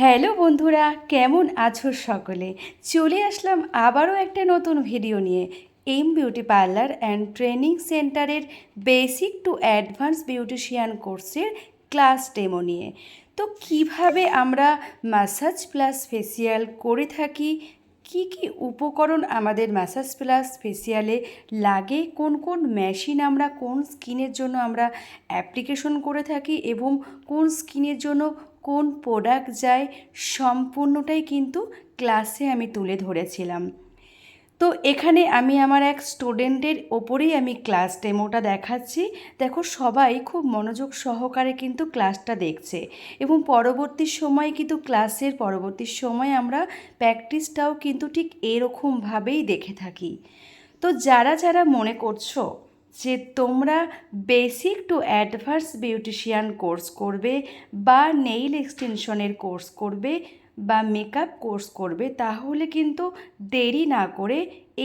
Hello বন্ধুরা, কেমন আছো সকলে? চলে আসলাম আবারও একটা নতুন ভিডিও নিয়ে। M beauty parlour and training সেন্টারের বেসিক টু অ্যাডভান্স বিউটিশিয়ান কোর্সের ক্লাস ডেমো নিয়ে। তো কীভাবে আমরা ম্যাসাজ প্লাস ফেসিয়াল করে থাকি? কি কি উপকরণ আমাদের ম্যাসাজ প্লাস ফেসিয়ালে লাগে? কোন কোন মেশিন আমরা, কোন স্কিনের জন্য আমরা অ্যাপ্লিকেশন করে থাকি? এবং কোন স্কিনের জন্য কোন প্রোডাক্ট যায় সম্পূর্ণটাই কিন্তু ক্লাসে আমি তুলে ধরেছিলাম। তো এখানে আমি আমার এক স্টুডেন্টের ওপরেই আমি ক্লাস ডেমোটা দেখাচ্ছি। দেখো সবাই খুব মনোযোগ সহকারে কিন্তু ক্লাসটা দেখছে এবং পরবর্তী সময় কিন্তু ক্লাসের পরবর্তী সময় আমরা প্র্যাকটিসটাও কিন্তু ঠিক এরকমভাবেই দেখে থাকি। তো যারা যারা মনে করছ যে তোমরা basic to advance beautician course করবে বা নেইল এক্সটেনশনের কোর্স করবে বা মেকআপ কোর্স করবে, তাহলে কিন্তু দেরি না করে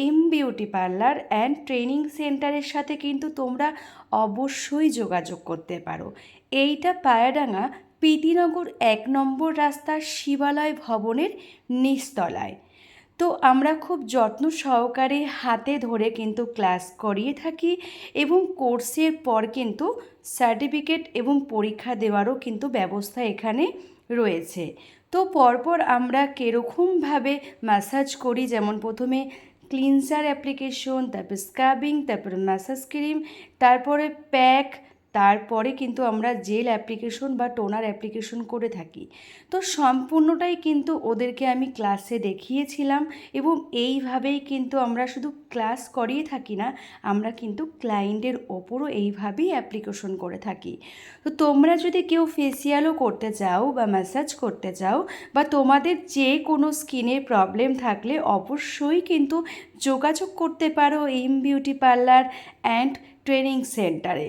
M beauty parlour and training সেন্টারের সাথে কিন্তু তোমরা অবশ্যই যোগাযোগ করতে পারো। এইটা পায়াডাঙ্গা পিতিনগর এক নম্বর রাস্তা শিবালয় ভবনের নিচতলায়। তো আমরা খুব যত্ন সহকারে হাতে ধরে কিন্তু ক্লাস করিয়ে থাকি এবং কোর্সের পর কিন্তু সার্টিফিকেট এবং পরীক্ষা দেওয়ারও কিন্তু ব্যবস্থা এখানে রয়েছে। তো পরপর আমরা কীরকমভাবে ম্যাসাজ করি, যেমন প্রথমে ক্লিনজার অ্যাপ্লিকেশন তারপর স্ক্রাবিং তারপরে ম্যাসাজ ক্রিম তারপরে প্যাক তারপরে কিন্তু আমরা জেল অ্যাপ্লিকেশন বা টোনার অ্যাপ্লিকেশন করে থাকি। তো সম্পূর্ণটাই কিন্তু ওদেরকে আমি ক্লাসে দেখিয়েছিলাম এবং এইভাবেই কিন্তু আমরা শুধু ক্লাস করিয়ে থাকি না, আমরা কিন্তু ক্লায়েন্টের ওপরও এইভাবেই অ্যাপ্লিকেশন করে থাকি। তো তোমরা যদি কেউ ফেসিয়ালও করতে চাও বা ম্যাসাজ করতে চাও বা তোমাদের যে কোনো স্কিনের প্রবলেম থাকলে অবশ্যই কিন্তু যোগাযোগ করতে পারো M beauty parlour and training সেন্টারে।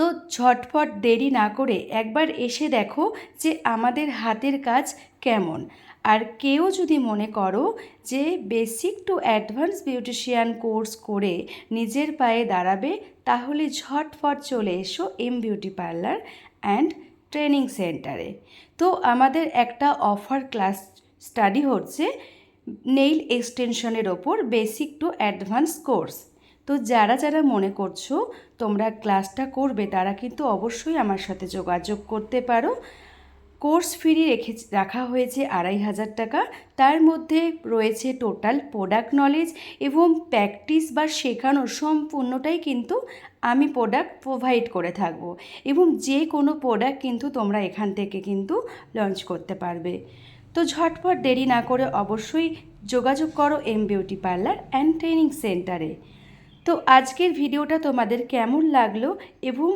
তো ঝটফট দেরি না করে একবার এসে দেখো যে আমাদের হাতের কাজ কেমন। আর কেউ যদি মনে করো যে basic to advance beautician course করে নিজের পায়ে দাঁড়াবে, তাহলে ঝটফট চলে এসো M beauty parlour and training সেন্টারে তো আমাদের একটা অফার ক্লাস স্টাডি হচ্ছে নেইল এক্সটেনশনের ওপর বেসিক টু অ্যাডভান্স কোর্স তো যারা যারা মনে করছ তোমরা ক্লাসটা করবে, তারা কিন্তু অবশ্যই আমার সাথে যোগাযোগ করতে পারো। কোর্স ফি রেখে, রাখা হয়েছে আড়াই হাজার টাকা। তার মধ্যে রয়েছে টোটাল প্রোডাক্ট নলেজ এবং প্র্যাকটিস বা শেখানো সম্পূর্ণটাই কিন্তু আমি প্রোডাক্ট প্রোভাইড করে থাকব এবং যে কোনো প্রোডাক্ট কিন্তু তোমরা এখান থেকে কিন্তু লঞ্চ করতে পারবে। তো ঝটপট দেরি না করে অবশ্যই যোগাযোগ করো M beauty parlour and training সেন্টারে। তো আজকের ভিডিওটা তোমাদের কেমন লাগল এবং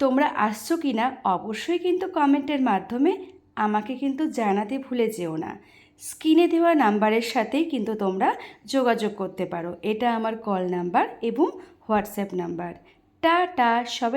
তোমরা আসছো কি না অবশ্যই কিন্তু কমেন্টের মাধ্যমে আমাকে কিন্তু জানাতে ভুলে যেও না। স্ক্রিনে দেওয়া নাম্বারের সাথেই কিন্তু তোমরা যোগাযোগ করতে পারো। এটা আমার কল নাম্বার এবং হোয়াটসঅ্যাপ নাম্বার। টা টা সবাই